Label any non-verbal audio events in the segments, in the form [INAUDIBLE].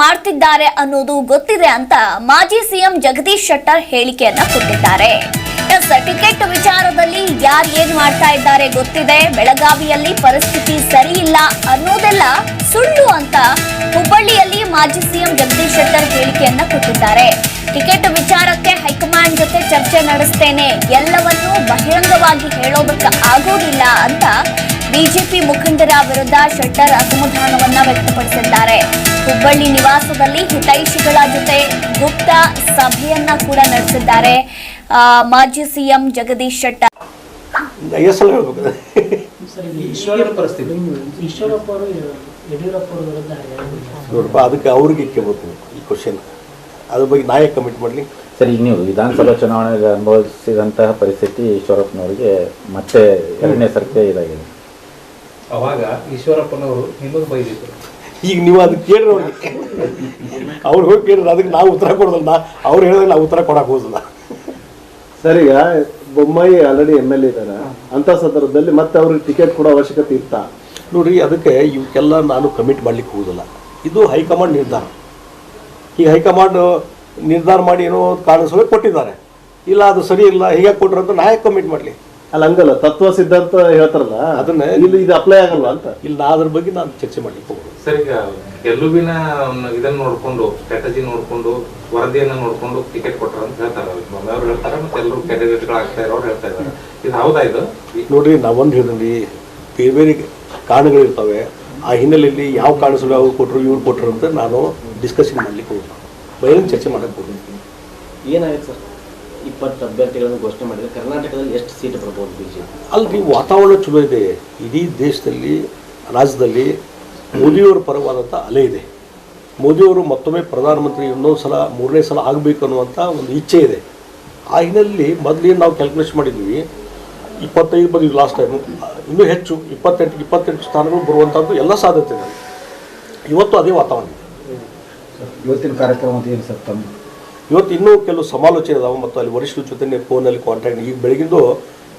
ಮಾಡ್ತಿದ್ದಾರೆ ಅನ್ನೋದು ಗೊತ್ತಿದೆ ಅಂತ ಮಾಜಿ ಸಿಎಂ ಜಗದೀಶ್ ಶೆಟ್ಟರ್ ಹೇಳಿಕೆಯನ್ನ ಕೊಟ್ಟಿದ್ದಾರೆ. ಟಿಕೆಟ್ ವಿಚಾರದಲ್ಲಿ ಯಾರು ಏನ್ ಮಾಡ್ತಾ ಇದ್ದಾರೆ ಗೊತ್ತಿದೆ. ಬೆಳಗಾವಿಯಲ್ಲಿ ಪರಿಸ್ಥಿತಿ ಸರಿ ಇಲ್ಲ ಅನ್ನೋದೆಲ್ಲ ಸುಳ್ಳು ಅಂತ ಹುಬ್ಬಳ್ಳಿಯಲ್ಲಿ ಮಾಜಿ ಸಿಎಂ ಜಗದೀಶ್ ಶೆಟ್ಟರ್ ಹೇಳಿಕೆಯನ್ನ ಕೊಟ್ಟಿದ್ದಾರೆ. ಟಿಕೆಟ್ ವಿಚಾರಕ್ಕೆ ಹೈಕಮಾಂಡ್ ಜೊತೆ ಚರ್ಚೆ ನಡೆಸ್ತೇನೆ. ಎಲ್ಲವನ್ನೂ ಬಹಿರಂಗವಾಗಿ ಹೇಳೋದಕ್ಕೆ ಆಗೋದಿಲ್ಲ ಅಂತ ಬಿಜೆಪಿ ಮುಖಂಡರ ವಿರುದ್ಧ ಶೆಟ್ಟರ್ ಅಸಮಾಧಾನವನ್ನ ವ್ಯಕ್ತಪಡಿಸಿದ್ದಾರೆ. ಹುಬ್ಬಳ್ಳಿ ನಿವಾಸದಲ್ಲಿ ಹಿತೈಷಿಗಳ ಜೊತೆ ಗುಪ್ತ ಸಭೆಯನ್ನ ಕೂಡ ನಡೆಸಿದ್ದಾರೆ. ಮಾಜಿ ಸಿಎಂ ಜಗದೀಶ್ ಶೆಟ್ಟರ್. ನೋಡಪ್ಪ ಅದಕ್ಕೆ ಅವ್ರಿಗೆ ಕೇಳಬೇಕು ಈ ಕ್ವಶನ್ ಅದ್ರ ಬಗ್ಗೆ ನಾಯಕ ಕಮಿಟ್ ಮಾಡಲಿ. ಸರಿ ಈಗ ನೀವು ವಿಧಾನಸಭಾ ಚುನಾವಣೆಗೆ ಅನುಭವಿಸಿದಂತಹ ಪರಿಸ್ಥಿತಿ ಈಶ್ವರಪ್ಪನವರಿಗೆ ಮತ್ತೆ ಎರಡನೇ ಸರ್ತಿ ಇದಾಗಿದೆ. ಅವಾಗ ಈಶ್ವರಪ್ಪನವರು ನಿಮಗೆ ಬೈದಿದ್ರು. ಈಗ ನೀವು ಅದಕ್ಕೆ ಕೇಳ್ರಿ ನೋಡಿ ಅವ್ರು ಹೋಗಿ ಕೇಳಿದ್ರೆ ಅದಕ್ಕೆ ನಾವು ಉತ್ತರ ಕೊಡೋದಲ್ಲ. ನಾ ಅವ್ರು ಹೇಳಿದ್ರೆ ನಾವು ಉತ್ತರ ಕೊಡಕ್ಕೆ ಹೋಗೋದಿಲ್ಲ. ಸರ್ ಈಗ ಬೊಮ್ಮಾಯಿ ಆಲ್ರೆಡಿ ಎಂ ಎಲ್ ಇದ್ದಾರೆ ಅಂತ ಸಂದರ್ಭದಲ್ಲಿ ಮತ್ತೆ ಅವ್ರಿಗೆ ಟಿಕೆಟ್ ಕೊಡೋ ಅವಶ್ಯಕತೆ ಇತ್ತಾ? ನೋಡ್ರಿ ಅದಕ್ಕೆ ಇವಕ್ಕೆಲ್ಲ ನಾನು ಕಮಿಟ್ ಮಾಡ್ಲಿಕ್ಕೆ ಹೋಗೋದಿಲ್ಲ. ಇದು ಹೈಕಮಾಂಡ್ ನಿರ್ಧಾರ. ಈಗ ಹೈಕಮಾಂಡ್ ನಿರ್ಧಾರ ಮಾಡಿ ಏನೋ ಕಾರಣ ಸಭೆ ಕೊಟ್ಟಿದ್ದಾರೆ. ಇಲ್ಲ ಅದು ಸರಿ ಇಲ್ಲ ಹೀಗೆ ಕೊಟ್ಟರು ಅಂತ ನಾಯಕ ಕಮಿಟ್ ಮಾಡಲಿ? ಅಲ್ಲ ಹಂಗಲ್ಲ ತತ್ವ ಸಿದ್ಧಾಂತ ಹೇಳ್ತಾರಲ್ಲ ಅದನ್ನ- ಇಲ್ಲಿ ಇದು ಅಪ್ಲೈ ಆಗಲ್ವಾ ಅಂತ. ಇಲ್ಲ ಅದ್ರ ಬಗ್ಗೆ ನಾನು ಚರ್ಚೆ ಮಾಡ್ಲಿಕ್ಕೆ ಹೋಗೋದು. ಸರಿ ಈಗ ಗೆಲುವಿನ ಇದನ್ನ ನೋಡ್ಕೊಂಡು ಸ್ಟ್ರಾಟಜಿ ನೋಡ್ಕೊಂಡು ವರದಿಯನ್ನ ನೋಡ್ಕೊಂಡು ಟಿಕೆಟ್ ಕೊಟ್ರ ಅಂತ ಹೇಳ್ತಾರೆ. ಅವ್ರು ಹೇಳ್ತಾರೆ ಮತ್ತೆ ಎಲ್ಲರೂ ಕ್ಯಾಂಡಿಡೇಟ್ಗಳಾಗ್ತಾ ಇರೋರು ಹೇಳ್ತಾ ಇದ್ದಾರೆ. ಇದು ಹೌದಾ ಇದು? ನೋಡ್ರಿ ನಾವೊಂದು ಹೇಳಿದ್ವಿ ಬೇರೆ ಬೇರೆ ಕಾರಣಗಳಿರ್ತವೆ. ಆ ಹಿನ್ನೆಲೆಯಲ್ಲಿ ಯಾವ ಕಾರಣ ಯಾವುದು ಅವ್ರು ಕೊಟ್ಟರು ಇವ್ರು ಕೊಟ್ಟರು ಅಂತ ನಾನು ಡಿಸ್ಕಷನ್ ಮಾಡ್ಲಿಕ್ಕೆ ಹೋಗೋದು. ಬಹಿರಂಗ ಚರ್ಚೆ ಮಾಡಕ್ಕೆ ಹೋಗೋದು. ಏನಾಗುತ್ತೆ ಸರ್? ಇಪ್ಪತ್ತು ಅಭ್ಯರ್ಥಿಗಳನ್ನು ಘೋಷಣೆ ಮಾಡಿದರೆ ಕರ್ನಾಟಕದಲ್ಲಿ ಎಷ್ಟು ಸೀಟ್ ಬರ್ಬೋದು ಬಿಜೆಪಿ? ಅಲ್ಲಿ ವಾತಾವರಣ ಚಲೋ ಇದೆ. ಇಡೀ ದೇಶದಲ್ಲಿ ರಾಜ್ಯದಲ್ಲಿ ಮೋದಿಯವರ ಪರವಾದಂಥ ಅಲೆ ಇದೆ. ಮೋದಿಯವರು ಮತ್ತೊಮ್ಮೆ ಪ್ರಧಾನಮಂತ್ರಿ ಇನ್ನೊಂದು ಸಲ ಮೂರನೇ ಸಲ ಆಗಬೇಕು ಅನ್ನುವಂಥ ಒಂದು ಇಚ್ಛೆ ಇದೆ. ಆ ಹಿನ್ನೆಲೆಯಲ್ಲಿ ಮೊದಲೇನು ನಾವು ಕ್ಯಾಲ್ಕುಲೇಷನ್ ಮಾಡಿದ್ವಿ ಇಪ್ಪತ್ತೈದು ಬಂದಿದ್ದು ಲಾಸ್ಟ್ ಟೈಮು ಇನ್ನೂ ಹೆಚ್ಚು ಇಪ್ಪತ್ತೆಂಟು ಇಪ್ಪತ್ತೆಂಟು ಸ್ಥಾನಗಳು ಬರುವಂಥದ್ದು ಎಲ್ಲ ಸಾಧ್ಯತೆ ಇದೆ ಇವತ್ತು ಅದೇ ವಾತಾವರಣ ಇದೆ. ಇವತ್ತಿನ ಕಾರ್ಯಕ್ರಮ ಏನು ಸರ್ ತಮ್ಮ? ಇವತ್ತು ಇನ್ನೂ ಕೆಲವು ಸಮಾಲೋಚನೆ ಇದಾವೆ ಮತ್ತು ಅಲ್ಲಿ ವರಿಷ್ಠರ ಜೊತೆ ಫೋನಲ್ಲಿ ಕಾಂಟ್ಯಾಕ್ಟ್ ಈಗ ಬೆಳಗಿಂದು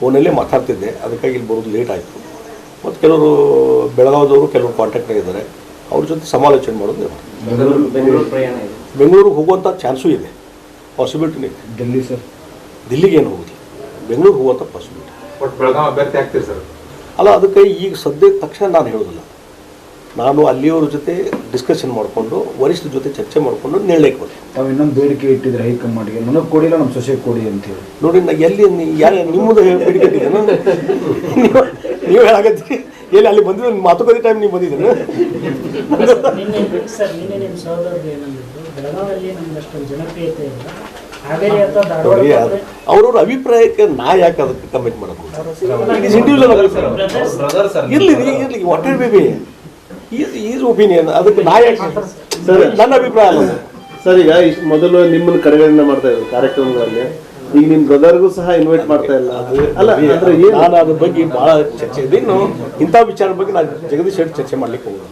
ಫೋನಲ್ಲೇ ಮಾತಾಡ್ತಿದ್ದೆ. ಅದಕ್ಕಾಗಿ ಇಲ್ಲಿ ಬರೋದು ಲೇಟ್ ಆಯಿತು. ಮತ್ತು ಕೆಲವರು ಬೆಳಗಾವದವರು ಕೆಲವರು ಕಾಂಟ್ಯಾಕ್ಟ್ನಾಗ ಇದ್ದಾರೆ. ಅವ್ರ ಜೊತೆ ಸಮಾಲೋಚನೆ ಮಾಡೋದು ಬೆಂಗಳೂರಿಗೆ ಹೋಗುವಂಥ ಚಾನ್ಸು ಇದೆ. ಪಾಸಿಬಿಲಿಟಿ ಇದೆ. ಡೆಲ್ಲಿ ಸರ್. ದಿಲ್ಲಿಗೆ ಏನು ಹೋಗುದಿಲ್ಲ. ಬೆಂಗಳೂರಿಗೆ ಹೋಗುವಂಥ ಪಾಸಿಬಿಲಿಟಿ ಬಟ್ ಬೆಳಗಾವಿ ಅಭ್ಯರ್ಥಿ ಆಗ್ತೀರಿ ಸರ್? ಅಲ್ಲ ಅದಕ್ಕೆ ಈಗ ಸದ್ಯದ ತಕ್ಷಣ ನಾನು ಹೇಳೋದಿಲ್ಲ ನಾನು ಅಲ್ಲಿಯವರ ಜೊತೆ ಡಿಸ್ಕಷನ್ ಮಾಡಿಕೊಂಡು ವರಿಷ್ಠರ ಜೊತೆ ಚರ್ಚೆ ಮಾಡಿಕೊಂಡು ನಿರ್ಣಯಕ್ಕೆ ಬಂದೆ. ತಾವು ಇನ್ನೊಂದು ಬೇಡಿಕೆ ಇಟ್ಟಿದ್ರೆ ಹೈಕಮಾಂಡ್ಗೆ ನನಗೆ ಕೊಡಿಲ್ಲ ನಮ್ಮ ಸೊಸೆ ಕೊಡಿ ಅಂತ ಹೇಳಿ. ನೋಡಿ ನಾ ಎಲ್ಲಿ ನೀ- ಯಾರು ನಿಮ್ಮದು ಬೇಡಿಕೆ [LAUGHS] ನೀವು ನೀವು ಹೇಳಾಗತ್ತೀರಿ ಎಲ್ಲಿ ಅಲ್ಲಿ ಬಂದಿದ್ದು ನಿಮ್ಮ ಮಾತುಕತೆ ಟೈಮ್ ನೀವು ಬಂದಿದ್ದೀರಿ. ಅವ್ರವ್ರ ಅಭಿಪ್ರಾಯಕ್ಕೆ ನಾ ಯಾಕೆ ಅದಕ್ಕೆ ಕಮೆಂಟ್ ಸರ್ ಇರ್ಲಿ ಇರ್ಲಿ ವಾಟ್ ಬೇಬಿ ಈಸ್ ಒಪಿನಿಯನ್ ಅದಕ್ಕೆ ನಾ ಯಾಕೆ ನನ್ನ ಅಭಿಪ್ರಾಯ ಅಲ್ಲ. ಸರ್ ಈಗ ಇಷ್ಟ್ ಮೊದಲು ನಿಮ್ಮನ್ನ ಕಡೆಗಣನೆ ಮಾಡ್ತಾ ಇದ್ರು ಕಾರ್ಯಕ್ರಮಗಳಲ್ಲಿ. ಈಗ ನಿಮ್ ಬ್ರದರ್ಗೂ ಸಹ ಇನ್ವೈಟ್ ಮಾಡ್ತಾ ಇಲ್ಲ. ಅಲ್ಲ ಅಂದ್ರೆ ಏನು? ನಾನು ಅದ್ರ ಬಗ್ಗೆ ಬಹಳ ಚರ್ಚೆ ಇದೆ. ಇನ್ನು ಇಂಥ ವಿಚಾರದ ಬಗ್ಗೆ ನಾನು ಜಗದೀಶ್ ಶೆಟ್ಟಿ ಚರ್ಚೆ ಮಾಡ್ಲಿಕ್ಕೆ ಹೋಗೋದು.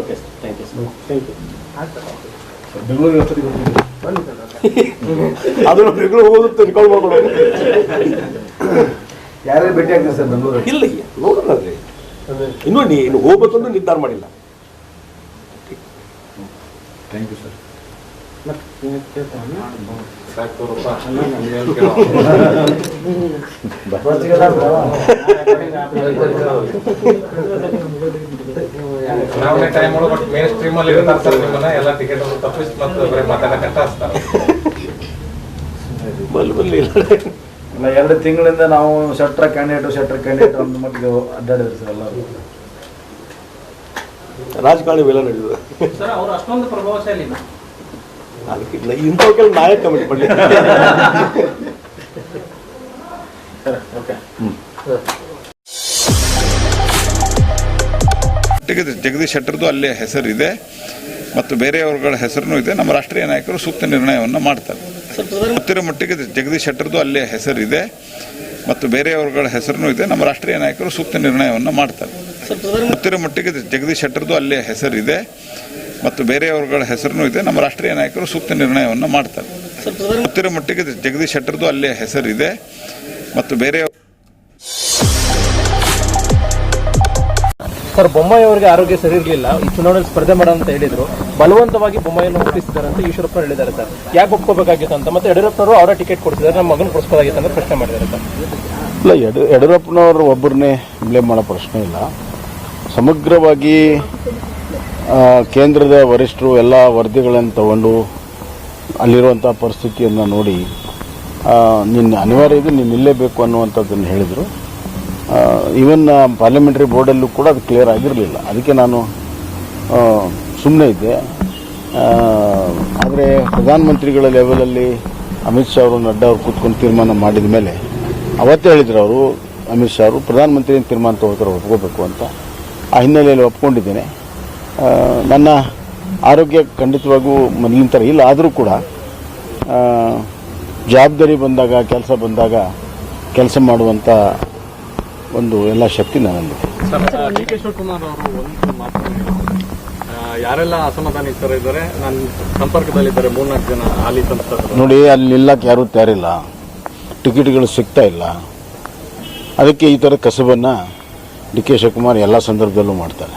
Okay sir thank you sir thank ಎಷ್ಟೊತ್ತಿಗೆ ಹೋಗ್ತೀರಿ ಅದನ್ನು ಬೆಂಗಳೂರು ಹೋಗೋದು ತಿಳ್ಕೊಂಡು ಮಾಡ್ಕೊಡೋದು ಯಾರ್ಯಾರು ಭೇಟಿ ಆಗ್ತೀರಿ ಸರ್ ಬೆಂಗಳೂರು ಇಲ್ಲ ನೋಡೋಣ ಅದ್ರಿ ಇನ್ನೂ ನೀನು ಹೋಗ್ಬೇಕು ಅಂತ ನಿರ್ಧಾರ ಮಾಡಿಲ್ಲ. Thank you sir. ಚುನಾವಣೆ ಟೈಮ್ ಒಳಗೆ ಬಟ್ ಮೇನ್ ಸ್ಟ್ರೀಮ್ ಅಲ್ಲಿ ಇರ್ತಾರೆ ಸರ್ ನಿಮ್ಮನ್ನ. ಎಲ್ಲ ಟಿಕೆಟ್ ತಪ್ಪಿಸಿ ಮತ್ತೆ ಬರೀ ಮಾತಾಡಕ್ಕೆ ಹಚ್ತಾರೆ. ಬಲ್ ಬಲ್ಲಿ ಇಲ್ಲ ಎರಡು ತಿಂಗಳಿಂದ ನಾವು ಶೆಟ್ರ ಕ್ಯಾಂಡಿಡೇಟ್ ಶೆಟ್ರ ಕ್ಯಾಂಡಿಡೇಟ್ ಒಂದು ಮಟ್ಟಿಗೆ ಅಡ್ಡಾಡಿದ್ರು ಸರ್ ಎಲ್ಲರೂ. ರಾಜಕಾರಣಿ ಸರ್ ಅವರು ಅಷ್ಟೊಂದು ಪ್ರಭಾವಶಾಲಿನ ಅದಕ್ಕೆ ಇಲ್ಲ, ನಾಯಕ ಕಮಿಟಿ ಮಾಡಿ ಜಗದೀಶ್ ಜಗದೀಶ್ ಶೆಟ್ಟರ್ದು ಅಲ್ಲೇ ಹೆಸರಿದೆ ಮತ್ತು ಬೇರೆಯವರುಗಳ ಹೆಸರು ಇದೆ. ನಮ್ಮ ರಾಷ್ಟ್ರೀಯ ನಾಯಕರು ಸೂಕ್ತ ನಿರ್ಣಯವನ್ನು ಮಾಡ್ತಾರೆ. ಗೊತ್ತಿರೋ ಮಟ್ಟಿಗೆ ಜಗದೀಶ್ ಶೆಟ್ಟರ್ದು ಅಲ್ಲೇ ಹೆಸರಿದೆ ಮತ್ತು ಬೇರೆಯವರುಗಳ ಹೆಸರು ಇದೆ. ನಮ್ಮ ರಾಷ್ಟ್ರೀಯ ನಾಯಕರು ಸೂಕ್ತ ನಿರ್ಣಯವನ್ನು ಮಾಡ್ತಾರೆ. ಹತ್ತಿರ ಮಟ್ಟಿಗೆ ಜಗದೀಶ್ ಶೆಟ್ಟರ್ದು ಅಲ್ಲೇ ಹೆಸರಿದೆ ಮತ್ತು ಬೇರೆಯವರುಗಳ ಹೆಸರು ಇದೆ. ನಮ್ಮ ರಾಷ್ಟ್ರೀಯ ನಾಯಕರು ಸೂಕ್ತ ನಿರ್ಣಯವನ್ನು ಮಾಡ್ತಾರೆ. ಹತ್ತಿರ ಮಟ್ಟಿಗೆ ಜಗದೀಶ್ ಶೆಟ್ಟರ್ದು ಅಲ್ಲೇ ಹೆಸರಿದೆ ಮತ್ತು ಬೇರೆಯವರು ಸರ್, ಬೊಮ್ಮಾಯಿ ಆರೋಗ್ಯ ಸರಿ ಇರಲಿಲ್ಲ. ಈ ಚುನಾವಣೆಯಲ್ಲಿ ಸ್ಪರ್ಧೆ ಮಾಡೋಣ ಅಂತ ಹೇಳಿದ್ರು. ಬಲವಂತವಾಗಿ ಬೊಮ್ಮಾಯಿಯನ್ನು ಒಪ್ಪಿಸಿದ್ದಾರೆ ಅಂತ ಈಶ್ವರಪ್ಪ ಹೇಳಿದ್ದಾರೆ ಸರ್. ಯಾಕೆ ಒಪ್ಕೋಬೇಕಾಗಿತ್ತು ಅಂತ? ಮತ್ತೆ ಯಡಿಯೂರಪ್ಪನವರು ಅವರ ಟಿಕೆಟ್ ಕೊಡ್ತಿದ್ದಾರೆ ನಮ್ಮ ಮಗನ ಕೊಡಿಸ್ಬೋದಾಗಿತ್ತು ಅಂತ ಪ್ರಶ್ನೆ ಮಾಡಿದ್ದಾರೆ ಸರ್. ಇಲ್ಲ, ಯಡ, ಯಡಿಯೂರಪ್ಪನವರು ಒಬ್ಬರನ್ನೇ ಬ್ಲೇಮ್ ಮಾಡೋ ಪ್ರಶ್ನೆ ಇಲ್ಲ. ಸಮಗ್ರವಾಗಿ ಕೇಂದ್ರದ ವರಿಷ್ಠರು ಎಲ್ಲ ವರದಿಗಳನ್ನು ತಗೊಂಡು ಅಲ್ಲಿರುವಂಥ ಪರಿಸ್ಥಿತಿಯನ್ನು ನೋಡಿ ನಿನ್ನ ಅನಿವಾರ್ಯ ಇದು ನೀನು ಇಲ್ಲೇಬೇಕು ಅನ್ನುವಂಥದ್ದನ್ನು ಹೇಳಿದರು. ಈವನ್ ಪಾರ್ಲಿಮೆಂಟ್ರಿ ಬೋರ್ಡಲ್ಲೂ ಕೂಡ ಅದು ಕ್ಲಿಯರ್ ಆಗಿರಲಿಲ್ಲ. ಅದಕ್ಕೆ ನಾನು ಸುಮ್ಮನೆ ಇದ್ದೆ. ಆದರೆ ಪ್ರಧಾನಮಂತ್ರಿಗಳ ಲೆವೆಲಲ್ಲಿ ಅಮಿತ್ ಶಾ ಅವರು, ನಡ್ಡಾ ಅವರು ಕೂತ್ಕೊಂಡು ತೀರ್ಮಾನ ಮಾಡಿದ ಮೇಲೆ, ಅವತ್ತೇ ಹೇಳಿದ್ರು ಅವರು, ಅಮಿತ್ ಶಾ ಅವರು, ಪ್ರಧಾನಮಂತ್ರಿ ತೀರ್ಮಾನ ತಗೋತಾರೆ ಒಪ್ಕೋಬೇಕು ಅಂತ. ಆ ಹಿನ್ನೆಲೆಯಲ್ಲಿ ಒಪ್ಕೊಂಡಿದ್ದೇನೆ. ನನ್ನ ಆರೋಗ್ಯ ಖಂಡಿತವಾಗೂ ಮೊದಲಿನ ಥರ ಇಲ್ಲ. ಆದರೂ ಕೂಡ ಜವಾಬ್ದಾರಿ ಬಂದಾಗ, ಕೆಲಸ ಬಂದಾಗ, ಕೆಲಸ ಮಾಡುವಂಥ ಒಂದು ಎಲ್ಲ ಶಕ್ತಿ ನನ್ನಲ್ಲಿದೆ. ಡಿ ಕೆ ಶಿವಕುಮಾರ್ ಅವರು ಒಂದು ಮಾತು ಯಾರೆಲ್ಲ ಅಸಮಾಧಾನಿತರಿದ್ದಾರೆ ನನ್ನ ಸಂಪರ್ಕದಲ್ಲಿದ್ದಾರೆ ಮೂರ್ನಾಲ್ಕು ಜನ ಹಾಲಿ ಸಂಸದರು. ನೋಡಿ ಅಲ್ಲಿ ನಿಲ್ಲಕ್ಕೆ ಯಾರೂ ತಯಾರಿಲ್ಲ. ಟಿಕೆಟ್ಗಳು ಸಿಗ್ತಾ ಇಲ್ಲ. ಅದಕ್ಕೆ ಈ ಥರ ಕಸಬನ್ನು ಡಿ ಕೆ ಶಿವಕುಮಾರ್ ಎಲ್ಲ ಸಂದರ್ಭದಲ್ಲೂ ಮಾಡ್ತಾರೆ.